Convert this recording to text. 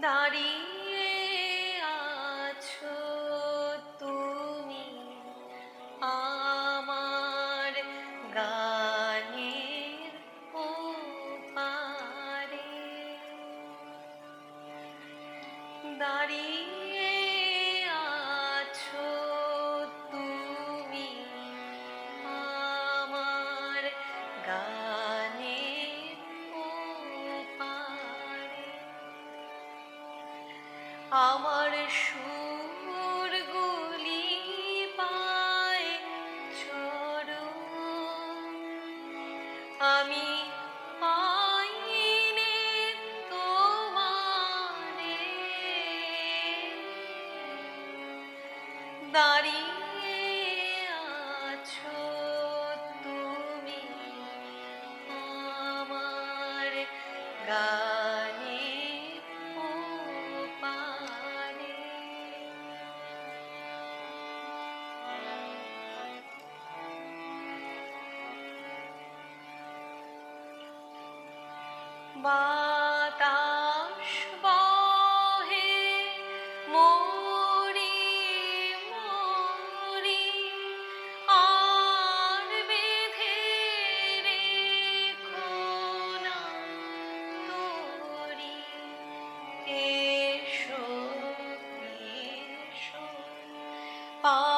দাঁড়িয়ে আছো তুমি আমার গানের ওপারে দাঁড়িয়ে আমার সুরগুলি পায় চরণ। আমি আইনে তোমারে। দাঁড়িয়ে বাতাস বহে মরি মরি আর বেঁধে রেখো না তোরি এসো এসো পার